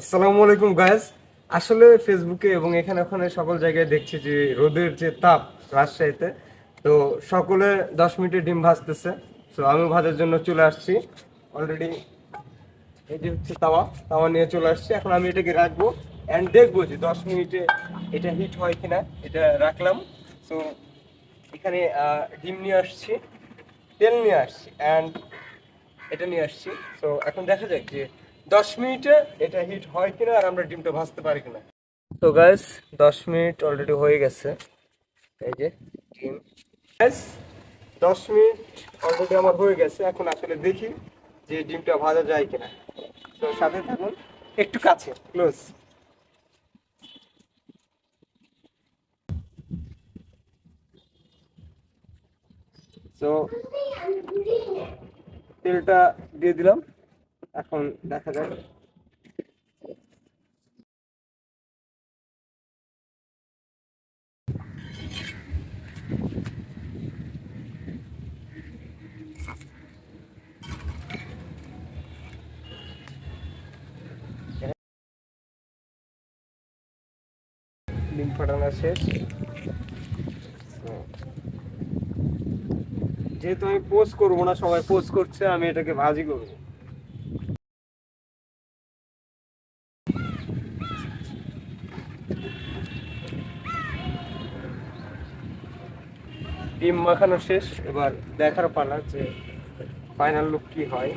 আসসালামু আলাইকুম গাইজ আসলে ফেসবুকে এবং এখানে ওখানে সকল জায়গায় দেখছি যে রোদের যে তাপ রাজশাহীতে, তো সকলে দশ মিনিটে ডিম ভাজতেছে। তো আমি ভাজার জন্য চলে আসছি। অলরেডি এই যে হচ্ছে তাওয়া। তাওয়া নিয়ে চলে আসছি। এখন আমি এটাকে রাখব অ্যান্ড দেখব যে দশ মিনিটে এটা হিট হয় কিনা, এটা রাখলাম। তো এখানে ডিম নিয়ে আসছি, তেল নিয়ে আসছি অ্যান্ড এটা নিয়ে আসছি। তো এখন দেখা যাক যে দশ মিনিটে এটা হিট হয় কিনা আর আমরা ডিমটা ভাজতে পারি কিনা। তো গাইস দশ মিনিট অলরেডি হয়ে গেছে। এই যে ডিম। গাইস দশ মিনিট অলরেডি আমার হয়ে গেছে। এখন আসলে দেখি যে ডিমটা ভাজা যায় কিনা। তো সাথে থাকুন একটু কাছে ক্লোজ তো তেলটা দিয়ে দিলাম। এখন দেখা যাক। যেহেতু আমি পোস্ট করব না, সবাই পোস্ট করছে, আমি এটাকে ভাজি করব। ডিম মাখানো শেষ, এবার দেখার পালা যে ফাইনাল লুক কি হয়।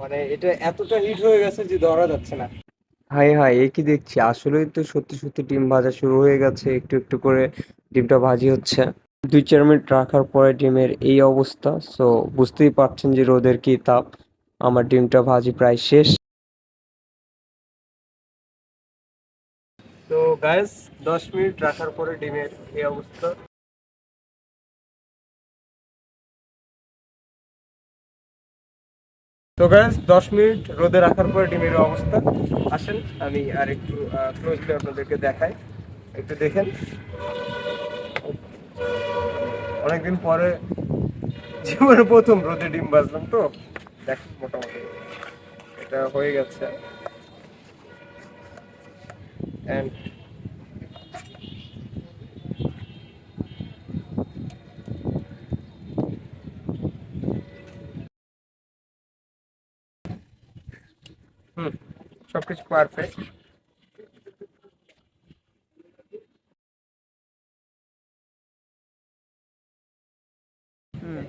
মানে এটা এতটা হিট হয়ে গেছে যে ধরা যাচ্ছে না। হাই হাই, এ কি দেখছি? আসলেই তো সত্যি সত্যি ডিম ভাজা শুরু হয়ে গেছে, একটু একটু করে ডিমটা ভাজি হচ্ছে। দুই, চার মিনিট রাখার পরে ডিমের এই অবস্থা সো বুঝতেই পারছেন যে রোদের কি তাপ। আমার ডিমটা ভাজি প্রায় শেষ। তো গাইস দশ মিনিট রাখার পরে ডিমের এই অবস্থা। তো গাইস দশ মিনিট রোদে রাখার পরে ডিমের অবস্থা। আসেন, আমি আর একটু ক্লোজলি আপনাদেরকে দেখাই। একটু দেখেন। অনেকদিন পরে জীবনে প্রথম রোদে ডিম বাজলাম তো। দেখ, মোটামুটি। এটা হয়ে গেছে। অ্যান্ড হুম সবকিছু পারফেক্ট হুম